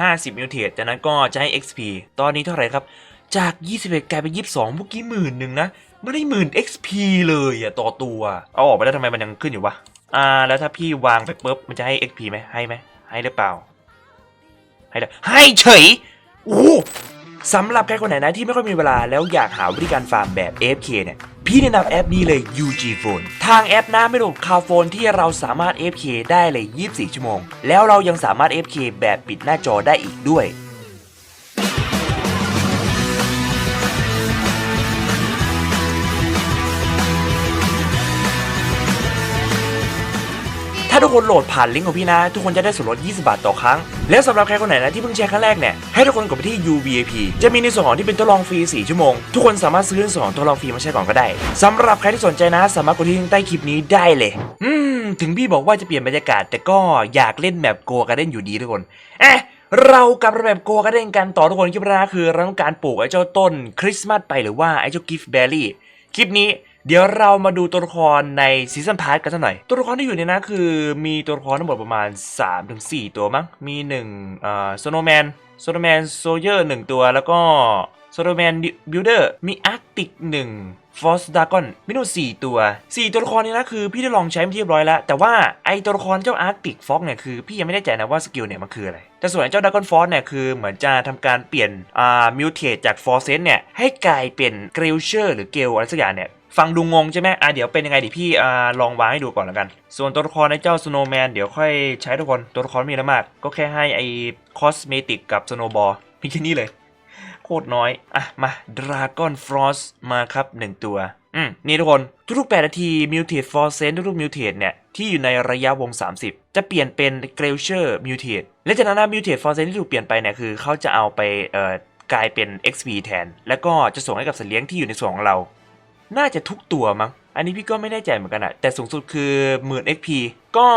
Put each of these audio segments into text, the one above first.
50มิลเทดจากนั้นก็จะให้ XP ตอนนี้เท่าไหร่ครับ จาก 21กลายเป็น22เมื่อกี้หมื่นหนึ่งนะ ไม่ได้หมื่น XP เลยอะต่อตัว เอาออกไปแล้วทำไมมันยังขึ้นอยู่วะ อ่า แล้วถ้าพี่วางไปปุ๊บ มันจะให้ XP ไหมให้ไหมให้หรือเปล่า ให้ได้ให้เฉย โอ้ สำหรับใครคนไหนนะที่ไม่ค่อยมีเวลาแล้วอยากหาวิธีการฟาร์มแบบ AFK เนี่ยพี่แนะนำแอปนี้เลย UG Phone ทางแอปนะไม่รวมคาโฟนที่เราสามารถ AFK ได้เลย 24 ชั่วโมง แล้วเรายังสามารถ AFK แบบปิดหน้าจอได้อีกด้วย ทุกคนโหลดผ่านลิงก์ของพี่นะ ทุกคนจะได้ส่วนลด 20 บาทต่อครั้ง และสำหรับใครคนไหนนะที่เพิ่งแชร์ครั้งแรกเนี่ยให้ทุกคนกดไปที่ UVIP จะมีในส่วนของที่เป็นทดลองฟรี 4 ชั่วโมง ทุกคนสามารถซื้อในส่วนของทดลองฟรีมาใช้ก่อนก็ได้สำหรับใครที่สนใจนะ สามารถกดที่ลิงก์ใต้คลิปนี้ได้เลยอืมถึงพี่บอกว่าจะเปลี่ยนบรรยากาศ แต่ก็อยากเล่นแบบโกการ์เด้นอยู่ดีทุกคนเอ๊ะเรากลับแบบโกการ์เด้นกันต่อทุกคนคลิปแรกคือเราต้องการปลูกไอ้เจ้าต้นคริสต์มาสไปหรือว่าไอ้เจ้ากิฟต์เบอร์รี่คลิปนี้ เดี๋ยวเรามาดูตัวละครในซีซันพาร์ทกันสักหน่อย ตัวละครที่อยู่ในนั้นคือมีตัวละครทั้งหมดประมาณ 3-4 ตัวมั้ง มี1เอ่อโซโนแมนโซโนแมนโซเยอร์1ตัวแล้วก็ โซโนแมนบิลเดอร์มีอาร์ติก1ฟอสดากอนมีทั้งหมด4ตัว 4 ตัวละครนี้นะคือพี่ได้ลองใช้มาที่เรียบร้อยแล้ว แต่ว่าไอตัวละครเจ้าอาร์ติกฟอกเนี่ยคือพี่ยังไม่ได้ใจนะว่าสกิลเนี่ยมันคืออะไร แต่ส่วนเจ้าดากอนฟอสเนี่ยคือเหมือนจะทำการเปลี่ยนอ่ามิวเทตจากฟอร์เซนเนี่ยให้กลายเป็นเกรลเชอร์หรือเกลอะไรสักอย่างเนี่ยฟังดูงงใช่ไหมอะเดี๋ยวเป็นยังไงดี๋ยวพี่อ่าลองวางให้ดูก่อนแล้วกัน ส่วนตัวละครในเจ้าสโนว์แมนเดี๋ยวค่อยใช้ทุกคนตัวละครไม่มีอะไรมาก ก็แค่ให้ไอคอสเมติกกับสโนบอลมีแค่นี้เลย ตรน้อย อะ มาดราก้อนฟรอสมาครับ 1 ตัว อืม นี่ทุกคน ทุกๆ 8 นาทีมิวเทตฟอร์เซนทุกๆมิวเทตเนี่ย ที่อยู่ในระยะวง 30 จะเปลี่ยนเป็นเกรลเชอร์มิวเทตและจากนั้นมิวเทตฟอร์เซนที่ถูกเปลี่ยนไปเนี่ยคือเขาจะเอาไปเอ่อกลายเป็น XP แทน แล้วก็จะส่งให้กับสัตว์เลี้ยงที่อยู่ในส่วนของเรา น่าจะทุกตัวมั้งอันนี้พี่ก็ไม่แน่ใจเหมือนกันอะแต่สูงสุดคือหมื่น XP ก็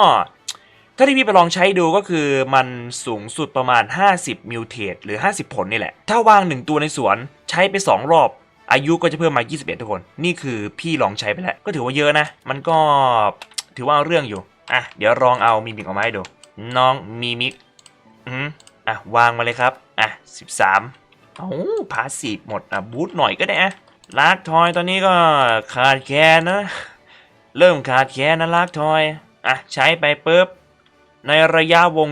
ถ้าที่พี่ไปลองใช้ดูก็คือมันสูงสุดประมาณ 50 มิวเทตหรือ 50 ผลนี่แหละ ถ้าวาง 1 ตัวในสวนใช้ไป 2 รอบ อายุก็จะเพิ่มมา 21 ทุกคน นี่คือพี่ลองใช้ไปแล้ว ก็ถือว่าเยอะนะ มันก็ถือว่าเอาเรื่องอยู่ อะ เดี๋ยวลองเอามีมิกออกมาให้ดู น้องมีมิกอืมอะ วางมาเลยครับ อะ 13เอ้าพาสีหมด อะ บูทหน่อยก็ได้อะลากทอยตอนนี้ก็ขาดแคลนนะ เริ่มขาดแคลนนะลากทอย อะ ใช้ไปปุ๊บ ในระยะวง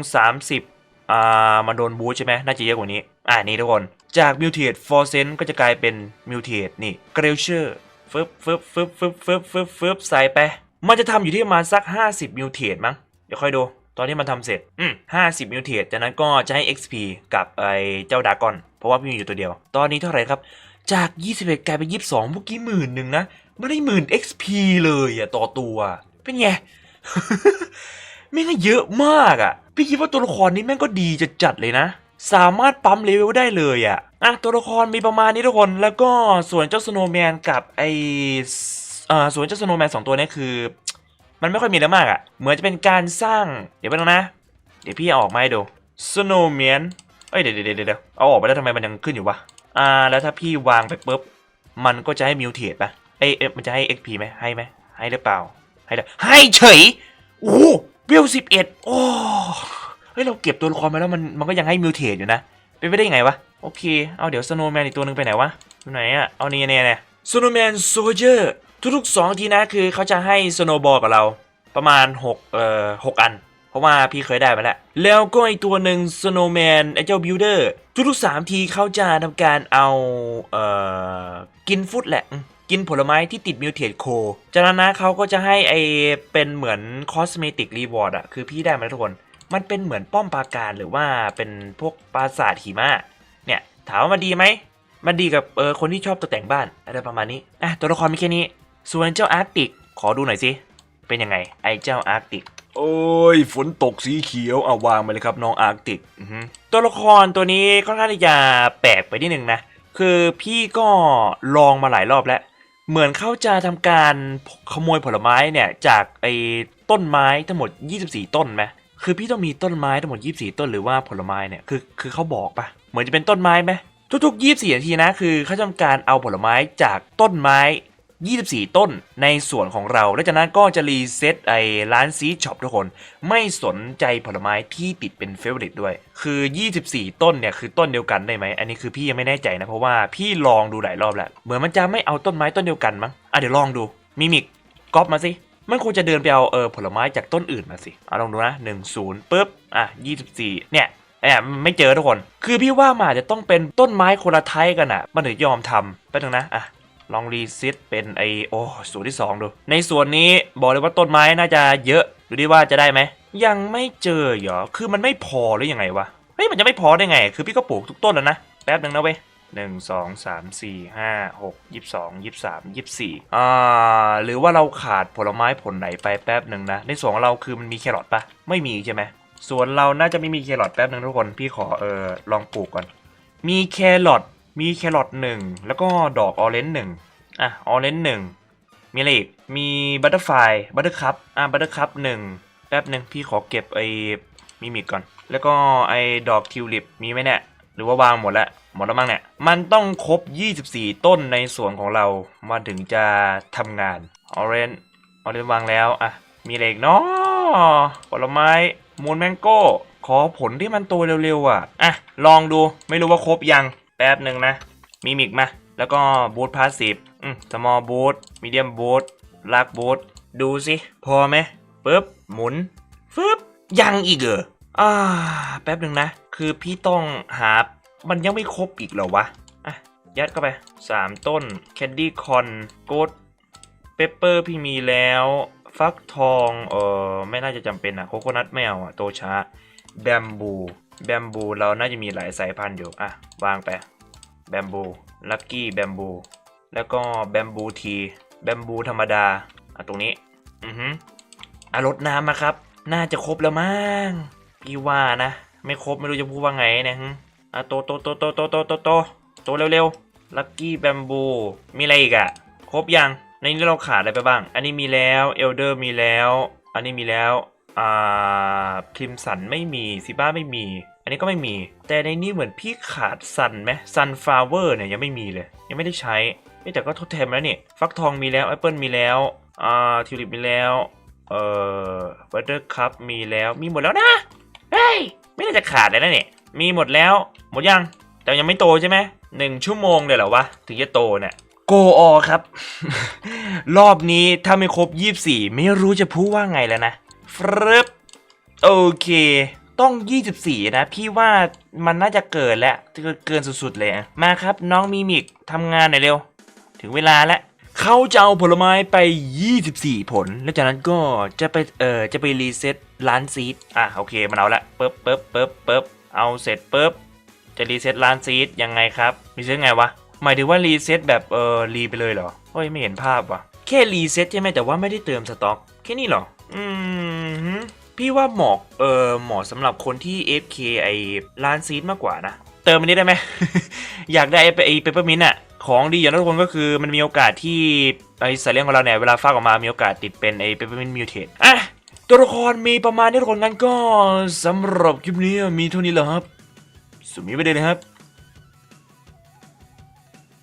30 อ่ามาโดนบูใช่ไหมน่าจะเยอะกว่านี้ อ่านี่ทุกคน จากมิวเทตฟอร์เซนก็จะกลายเป็นมิวเทตนี่เกรลเชอร์ฟึบฟึบฟึบฟึบฟึบฟึบฟึบใส่ไป มันจะทำอยู่ที่ประมาณสัก 50 มิวเทตมั้ง เดี๋ยวค่อยดู ตอนที่มันทำเสร็จ อืม50มิวเทตจากนั้นก็จะให้ XP กับไอ้เจ้าดากอน เพราะว่าพี่มีอยู่ตัวเดียว ตอนนี้เท่าไหร่ครับ จาก 21 กลายเป็น 22เมื่อกี้หมื่นหนึ่งนะ ไม่ได้หมื่น XP เลยอะต่อตัว เป็นไง แม่งเยอะมากอะพี่คิดว่าตัวละครนี้แม่งก็ดีจะจัดเลยนะ สามารถปั๊มเลเวลได้เลยอะอะตัวละครมีประมาณนี้ทุกคน แล้วก็ส่วนเจ้าสโนว์แมนกับไออ่าส่วนเจ้าสโนว์แมนสองตัวนี้คือ มันไม่ค่อยมีอะไรมากอะเหมือนจะเป็นการสร้าง เดี๋ยวไปนะ เดี๋ยวพี่เอาออกมาให้ดูสโนว์แมนเอ้ยเดี๋ยวเดี๋ยวเดี๋ยวเอาออกไปแล้วทำไมมันยังขึ้นอยู่วะอ่า แล้วถ้าพี่วางไปปุ๊บมันก็จะให้มิวเทตปะเอ้ยเอมันจะให้ XP ไหมให้ไหมให้หรือเปล่า ให้ได้ให้เฉยโอ้ วลสิบเอ็ดโอ้เฮ้ยเราเก็บตัวละครมาแล้วมันมันก็ยังให้มิวเทตอยู่นะเป็นไปได้ยังไงวะโอเคเอาเดี๋ยวสโนว์แมนอีกตัวหนึ่งไปไหนวะอยู่ไหนอะเอานี่เนี่ยเนี่ยสโนว์แมนโซเจอร์ทุกๆ2ทีนะคือเขาจะให้สโนว์บอลกับเราประมาณ6เอ่อ6อัน เพราะว่าพี่เคยได้มาแล้ว แล้วก็ไอตัวหนึ่งสโนว์แมนไอเจ้าบิลเดอร์ทุกๆ3ทีเขาจะทำการเอาเอ่อกินฟุตแหละ กินผลไม้ที่ติดมิวเทตโคจากนั้นนะเขาก็จะให้ไอเป็นเหมือนคอสเมติกรีวอร์ดอะคือพี่ได้มาแล้วทุกคน มันเป็นเหมือนป้อมปราการหรือว่าเป็นพวกปราสาทหิมะเนี่ยถามว่ามันดีไหมมันดีกับเออคนที่ชอบตกแต่งบ้านอะไรประมาณนี้อะตัวละครมีแค่นี้ ส่วนเจ้าอาร์กติกขอดูหน่อยสิเป็นยังไงไอ้เจ้าอาร์กติกโอ้ยฝนตกสีเขียวเอาวางไปเลยครับน้องอาร์กติกอือฮึตัวละครตัวนี้ค่อนข้างที่จะแปลกไปนิดนึงนะ คือพี่ก็ลองมาหลายรอบแล้ว เหมือนเขาจะทำการขโมยผลไม้เนี่ยจากไอ้ต้นไม้ทั้งหมด 24 ต้นไหมคือพี่ต้องมีต้นไม้ทั้งหมด 24 ต้นหรือว่าผลไม้เนี่ยคือคือเขาบอกปะเหมือนจะเป็นต้นไม้ไหมทุกๆ 24 นาทีนะคือเขาจะทำการเอาผลไม้จากต้นไม้ 24 ต้นในส่วนของเราและจากนั้นก็จะรีเซ็ตไอ้ร้านซีช็อปทุกคน ไม่สนใจผลไม้ที่ติดเป็นเฟเวอร์ด้วย คือ 24 ต้นเนี่ยคือต้นเดียวกันได้ไหมอันนี้คือพี่ยังไม่แน่ใจนะเพราะว่าพี่ลองดูหลายรอบแล้วเหมือนมันจะไม่เอาต้นไม้ต้นเดียวกันมั้งอะเดี๋ยวลองดูมิมิกก๊อปมาสิมันควรจะเดินไปเอาเออผลไม้จากต้นอื่นมาสิเอาลองดูนะหนึ่งศูนย์ปุ๊บอะยี่สิบสี่เนี่ยแอบไม่เจอทุกคน คือพี่ว่ามาจจะต้องเป็นต้นไม้คนละไทยกันอะ มันถึงยอมทำไปตรงนะ อะ ลองรีเซ็ตเป็นไอโอส่วนที่ 2 ดู ในส่วนนี้บอกเลยว่าต้นไม้น่าจะเยอะดูดิว่าจะได้ไหม ยังไม่เจอเหรอ คือมันไม่พอหรือยังไงวะ เฮ้ยมันจะไม่พอได้ไง คือพี่ก็ปลูกทุกต้นแล้วนะ แป๊บหนึ่งนะเว้ยหนึ่งสองสามสี่ห้าหกยี่สิบสองยี่สิบสามยี่สิบสี่อ่าหรือว่าเราขาดผลไม้ผลไหนไปแป๊บหนึ่งนะ ในส่วนของเราคือมันมีแครอทปะไม่มีใช่ไหมส่วนเราน่าจะไม่มีแครอทแป๊บหนึ่งทุกคน พี่ขอเออลองปลูกก่อน มีแครอท มีแครอทหนึ่งแล้วก็ดอกออเรนจ์หนึ่งอะออเรนจ์หนึ่งมีอะไรอีกมีบัตเตอร์ไฟบัตเตอร์คัพอะบัตเตอร์คัพหนึ่งแป๊บหนึ่งพี่ขอเก็บไอ้มิมิกก่อน แล้วก็ไอ้ดอกทิวลิปมีไหมเนี่ยหรือว่าวางหมดแล้วหมดแล้วมั้งเนี่ยมันต้องครบ 24 ต้นในสวนของเรามันถึงจะทำงานออเรนจ์ออเรนจ์วางแล้วอะมีอะไรอีกเนาะผลไม้มูนแมงโก้ขอผลที่มันโตเร็วๆอะอะลองดูไม่รู้ว่าครบยัง ป๊บหนึ่งนะมีมิกมา แล้วก็บูทพาสซีฟอืมสมอลบูทมีเดียมบูทลากบูทดูสิพอไหมปึ๊บหมุนฟึบยังอีกเหรออ่าแป๊บหนึ่งนะ คือพี่ต้องหา มันยังไม่ครบอีกเหรอวะ อะ ยัดเข้าไป 3 ต้นแคนดี้คอนโกดเปปเปอร์พี่มีแล้ว ฟักทอง เออไม่น่าจะจำเป็นอะโคโคนัทไม่เอาอะโตช้า แบมบู แบมบูเราน่าจะมีหลายสายพันธุ์อยู่ อะ วางไป แบมบูลักกี้แบมบูแล้วก็แบมบูทีแบมบูธรรมดาอะตรงนี้ อือฮึอะรดน้ำมาครับ น่าจะครบแล้วมั้งพี่ว่านะ ไม่ครบไม่รู้จะพูดว่าไงนะฮึอะโตโตโตโตโตโตโตโตโตเร็วๆลักกี้แบมบูมีอะไรอีกอะครบยังในนี้เราขาดอะไรไปบ้าง อันนี้มีแล้วเอลเดอร์มีแล้ว อันนี้มีแล้วอ่าคริมสันไม่มีซิบ้าไม่มี นนี้ก็ไม่มี แต่ในนี้เหมือนพี่ขาดซันไหมซันฟลาเวอร์เนี่ยยังไม่มีเลย ยังไม่ได้ใช้แต่ก็ทดแทนแล้วนี่ฟักทองมีแล้วแอปเปิลมีแล้วอ่าทิวลิปมีแล้วเอ่อบัตเตอร์คัพมีแล้วมีหมดแล้วนะเฮ้ยไม่น่าจะขาดเลยนะเนี่ยมีหมดแล้วหมดยังแต่ยังไม่โตใช่ไหมหนึ่งชั่วโมงเลยเหรอวะถึงจะโตเนี่ยโกอครับ รอบนี้ถ้าไม่ครบ 24 ไม่รู้จะพูดว่าไงแล้วนะฟรึบโอเค ต้อง 24 นะ พี่ว่ามันน่าจะเกินแล้วเกินสุดๆเลยมาครับน้องมีมิกทำงานหน่อยเร็ว ถึงเวลาแล้วเขาจะเอาผลไม้ไป 24 ผล แล้วจากนั้นก็จะไปเออจะไปรีเซ็ตร้านซีดอะโอเคมันเอาละปึ๊บปึ๊บปึ๊บปึ๊บเอาเสร็จปึ๊บจะรีเซ็ตร้านซีดยังไงครับรีเซ็ตไงวะหมายถึงว่ารีเซ็ตแบบเออรีไปเลยเหรอเฮ้ยไม่เห็นภาพว่ะแค่รีเซ็ตใช่ไหมแต่ว่าไม่ได้เติมสต็อก แค่นี้เหรอ อืม พี่ว่าเหมาะเออเหมาะสำหรับคนที่ FK ไอร้านซีดมากกว่านะ เติมอันนี้ได้ไหม อยากได้ไอไอเปเปอร์มินต์อะของดีอย่างทุกคนก็คือมันมีโอกาสที่ไอสายเลี้ยงของเราเนี่ย เวลาฟากออกมามีโอกาสติดเป็นไอเปเปอร์มินต์มิวเทตอะตัวละครมีประมาณนี้ทุกคนงั้นก็สำหรับคลิปนี้มีเท่านี้แหละครับสวัสดีไปเลยนะครับ